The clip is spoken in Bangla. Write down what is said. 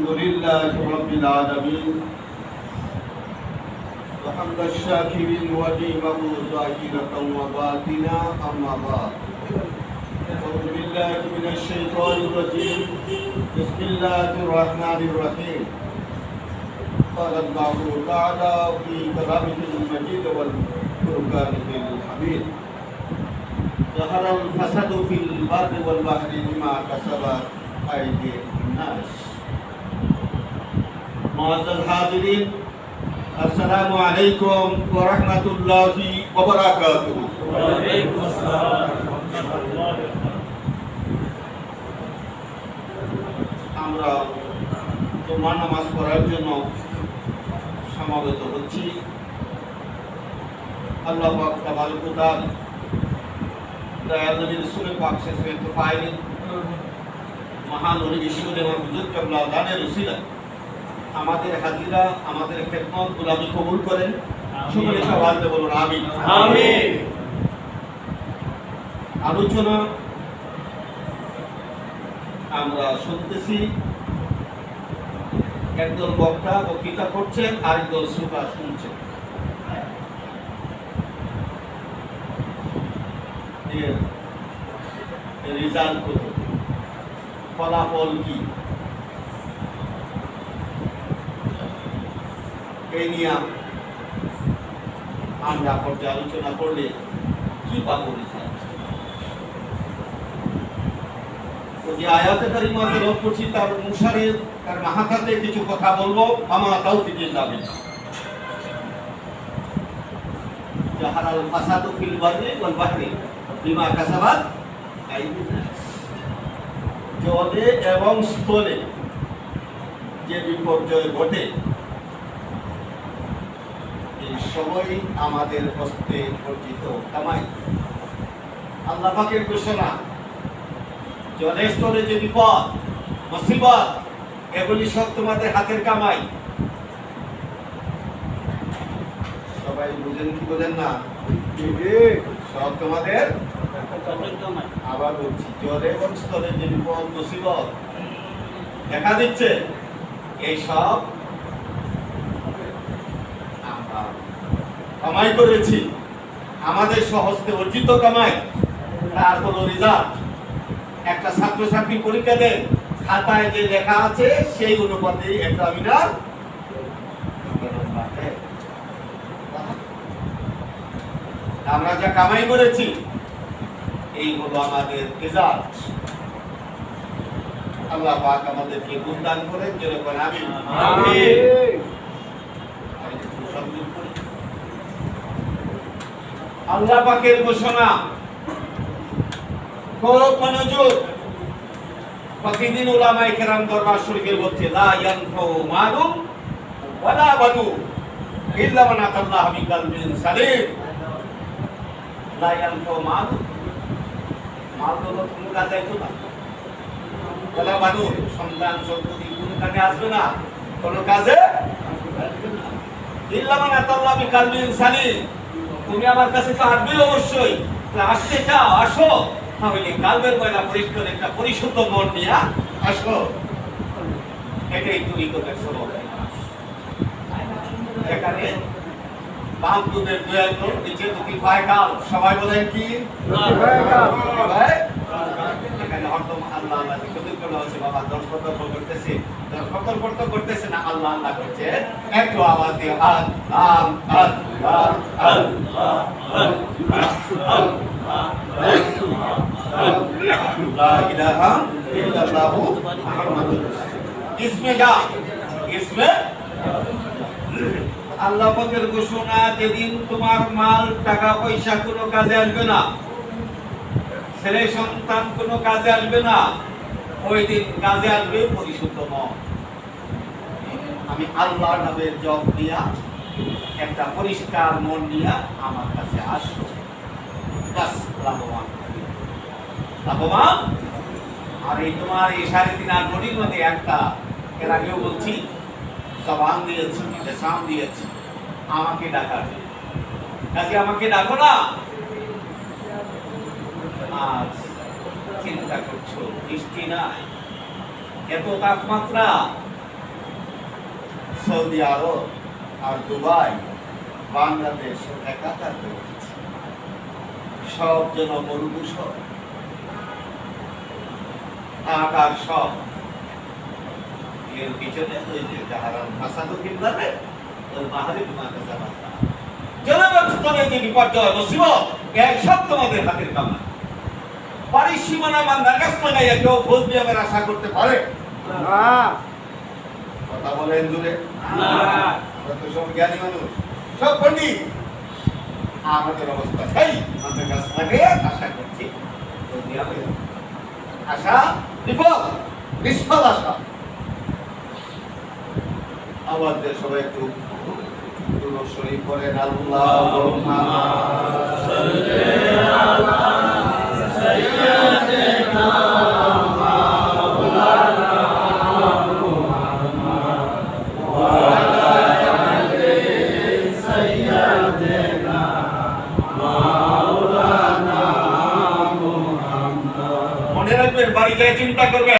الحمد لله رب العالمين وحمد الشاكرين ونعمه ظاهرة وباطنا أما بعد. أعوذ بالله من الشيطان الرجيم. بسم الله الرحمن الرحيم. قال الله تعالى في كلامه المجيد والفرقان الحميد. ظهر الفساد في البر والبحر بما كسبت أيدي الناس. মহাজাল হাজিরিন, আসসালামু আলাইকুম ওয়া রাহমাতুল্লাহি আমরা জুমার নামাজ পড়ার জন্য সমাবেত হচ্ছি। আল্লাহ পাক তাবারক তাআল দয়াল নবী রাসূল পাক শেষ তো পাইলেন মহান নবী ঈশ্বর এবং হুজুর কাবলা দানের রসিলা আমাদের হাজিরা আমাদের খেদমত গুলামি কবুল করেন। সকলে সবাই বলুন আমিন। আলোচনা আমরা শুনতেছি। একদল বক্তা বক্তৃতা করছেন আরেকদল শ্রোতা শুনছেন। রেজাল্ট ফলাফল কি? এই নিয়ে আমরা পর্যালোচনা করলে কি পাবো যে আয়াতে কারিমা তেলাওয়াত করছি, তার অনুসারে, তার মাহাতাতে কিছু কথা বলব। আমা তাওফিকিল দাবি জাহারাল ফাসাদু ফিল বাররি ওয়াল বাহরি বিমা কাসাবাত জলে এবং স্থলে যে বিপর্যয় ঘটে সবই আমাদের হস্তে অর্জিত কামাই। আল্লাহ ঘোষণা জলের স্তরে যে বিপদ, মুসিবত, এগুলি সব তোমাদের হাতের কামাই। সবাই বুঝেন কি বোঝেন না? সব তোমাদের আবার বলছি, জলে এবং স্তরে যে বিপদ, মুসিবত দেখা দিচ্ছে, এই সব আমরা কামাই করেছি আমাদের সহস্তে অর্জিত কামাই তার কোনো রেজাল্ট একটা ছাত্রছাত্রী পরীক্ষা দেন খাতায় যে লেখা আছে সেই অনুপাতে এক্সামিনার আমরা যা কামাই করেছি এই হলো আমাদের রেজাল্ট আল্লাহ পাক আমাদেরকে গুণদান করেন যেরকম আমি। আল্লাহ পাকের ঘোষণা। মনোযোগ মান না। সন্তান সম্পত্তি কোনো কাজে আসবে না। কোনো কাজে ইল্লা মান আতাল্লাহ বিকালবিন সালিম। তুমি আমার কাছে তো আসবে অবশ্যই আসতে চাও আসো। তাহলে কালবের ময়লা পরিষ্কার একটা পরিশুদ্ধ মন নিয়ে আসো। এটাই এখানে বাম দুধের নিচে দুটি পায় কাল সবাই বলেন কি? ভাই? এখানে হরদম আল্লাহ বাবা দশ কর্তব্য করতেছে। দশ কর্তব্য তো করতেছে না আল্লাহ আল্লাহ করছে। একটু আওয়াজ দিয়ে আল্লাহ ঘোষণা, যেদিন তোমার মাল টাকা পয়সা কোনো কাজে আসবে না ছেলে সন্তান কোনো কাজে আসবে না। ওই দিন কাজে আসবে, পরিশুদ্ধ মন। আমি আল্লাহ নামের জপ দিয়া একটা পরিষ্কার মন নিয়া আমার কাছে আসো। বাস, লাভবান। লাভবান? আর এই তোমার এই সাড়ে তিন মধ্যে একটা, এর আগেও বলছি দিয়েছি দিয়েছি। আমাকে ডাকার কাজে আমাকে ডাকো না। আজ চিন্তা করছ, বৃষ্টি নাই। এত তাপমাত্রা? Saudi Arab? আর দুবাই বাংলাদেশ একাকার হয়ে গেছে। সব যেন মরুভূষণ। আকার সব। এর পিছনে ওই যে যাহারা ভাষা তো কিনবে ওই বাহারি বিমান কাছে ভাষা জনব্যবস্থানে যে বিপর্যয় মুসিবত এক সব তোমাদের হাতের কামনা। বাড়ির সীমানা বান্ধার কাছ লাগাইয়া কেউ আশা করতে পারে? কথা বলেন দূরে সব জ্ঞানী মানুষ। সব আমাদের অবস্থা তাই আমাদের কাছ থেকে আশা করছি। আশা বিফল নিষ্ফল আশা আমাদের সবাই একটু দুরূহ শরীফ করেন আল্লাহ চিন্তা করবেন